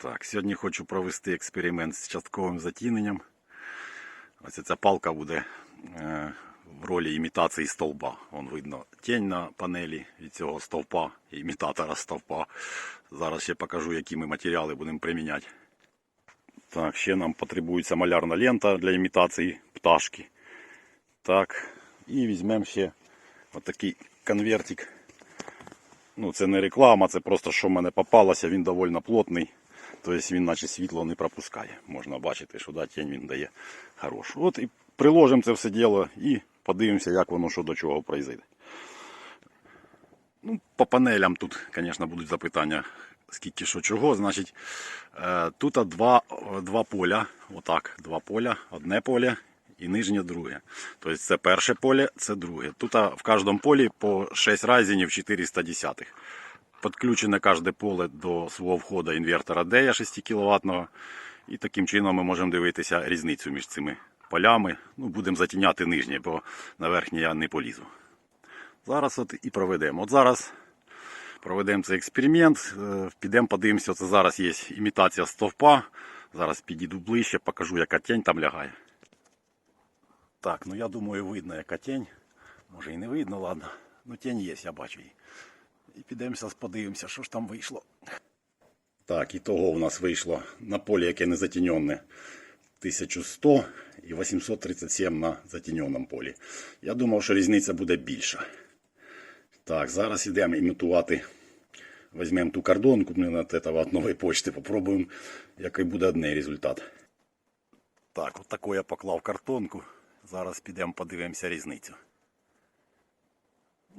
Так, сьогодні хочу провести експеримент з частковим затіненням. Ось ця палка буде е, в ролі імітації стовпа. Вон видно тінь на панелі від цього стовпа, імітатора стовпа. Зараз ще покажу, які ми матеріали будемо приміняти. Так, ще нам потребується малярна лента для імітації пташки. Так, і візьмемо ще отакий конвертик. Ну, це не реклама, це просто що в мене попалося, він доволі плотний. Тобто він наче світло не пропускає. Можна бачити, що да, тінь він дає хорошу. От і приложимо це все діло і подивимося, як воно що до чого пройде. Ну, по панелям тут, звісно, будуть запитання, скільки що чого. Значить, е, тут два, два поля. Отак, два поля, одне поле і нижнє друге. Тобто це перше поле, це друге. Тут в кожному полі по 6 райзенів 410. Підключене кожне поле до свого входу інвертора DEA 6 кВт. І таким чином ми можемо дивитися різницю між цими полями. Ну, будемо затіняти нижнє, бо на верхнє я не полізу. Зараз от і проведемо. От зараз проведемо цей експеримент. е, Підемо подивимося. Це зараз є імітація стовпа. Зараз підійду ближче, покажу, яка тінь там лягає. Так, ну я думаю, видно, яка тінь. Може і не видно, ладно. Ну тінь є, я бачу її. І підемося, подивимося, що ж там вийшло. Так, і того у нас вийшло на полі, яке не затіньоне, 1100 і 837 на затіньоному полі. Я думав, що різниця буде більша. Так, зараз йдемо імітувати. Візьмемо ту кордонку блин, от этого от нової почти, попробуємо, який буде одний результат. Так, от таку я поклав картонку. Зараз підемо подивимося різницю.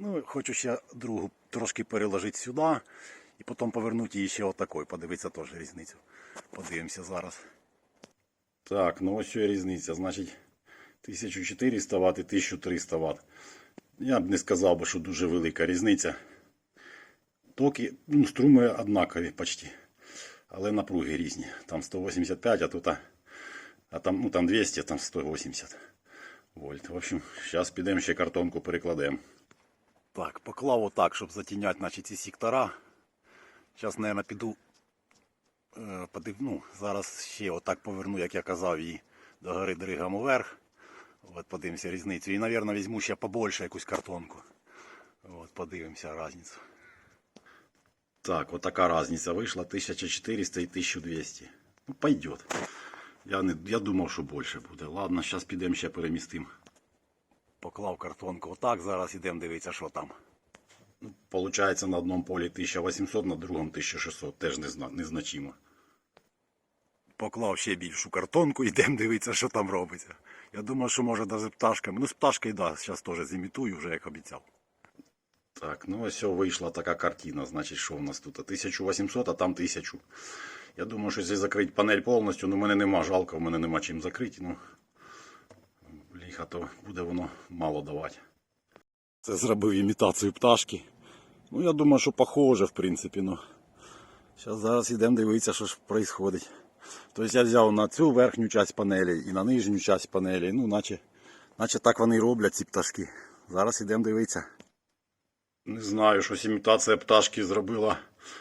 Ну, хочу ще другу трошки переложити сюди і потім повернути її ще отакою. Подивитися теж різницю. Подивимося зараз. Так, ну ось що різниця. Значить, 1400 Вт і 1300 Вт. Я б не сказав що дуже велика різниця. Токи, ну, струми однакові почти. Але напруги різні. Там 185, а тут а, а там, ну, там 200, там 180 вольт. В общем, зараз підемо ще картонку перекладемо. Так, поклав отак, щоб затіняти значить, ці сектора. Зараз, мабуть, піду. е, Подив... Ну, зараз ще отак поверну, як я казав, її до гори дригам вверх. От подивимося різницю. І, мабуть, візьму ще побольше якусь картонку. От, подивимося різницю. Так, вот такая разница вышла. 1400 и 1200. Ну, пойдет. Я, не, я думав, що більше буде. Ладно, зараз підемо ще перемістимо. Поклав картонку отак, зараз ідемо дивитися, що там. Ну, Получається на одному полі 1800, на другому 1600. Теж незначимо. Поклав ще більшу картонку, йдемо дивитися, що там робиться. Я думаю, що може навіть пташками. Ну, з пташкою, да, зараз теж зімітую, вже як обіцяв. Так, ну ось вийшла така картина. Значить, що у нас тут? 1800, а там 1000. Я думаю, що якщо закрити панель повністю, ну в мене нема жалко, в мене нема чим закрити. Ну, бліха, то буде воно мало давати. Це зробив імітацію пташки. Ну, я думаю, що похоже, в принципі. Ну. Зараз зараз йдемо дивитися, що ж відбувається. Тобто я взяв на цю верхню часть панелі і на нижню часть панелі. Ну, наче, наче так вони роблять, ці пташки. Зараз йдемо дивитися. Не знаю, щось імітація пташки зробила,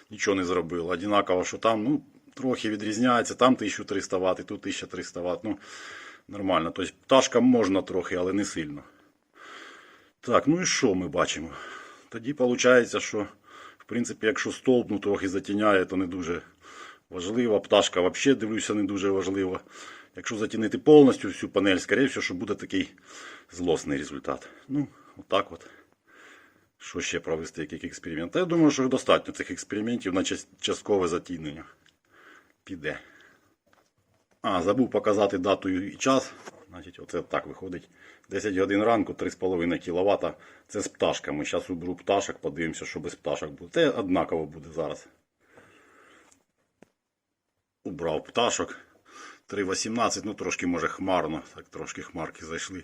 нічого не зробила. Одинаково, що там, ну, трохи відрізняється, там 1300 Вт і тут 1300 Вт. Ну, нормально. Тобто пташка можна трохи, але не сильно. Так, ну і що ми бачимо? Тоді виходить, що, в принципі, якщо стовп ну, трохи затіняє, то не дуже важливо. Пташка взагалі, дивлюся, не дуже важлива. Якщо затінити повністю всю панель, скоріше всього, що буде такий злосний результат. Ну, отак от. Що ще провести, який експеримент? Я думаю, що достатньо цих експериментів на часткове затінення. Піде. А, забув показати дату і час. Значить, оце так виходить. 10 годин ранку, 3,5 кВт. Це з пташками. Зараз уберу пташок, подивимося, що без пташок буде. Це однаково буде зараз. Убрав пташок. 3,18, ну трошки може хмарно. Так трошки хмарки зайшли.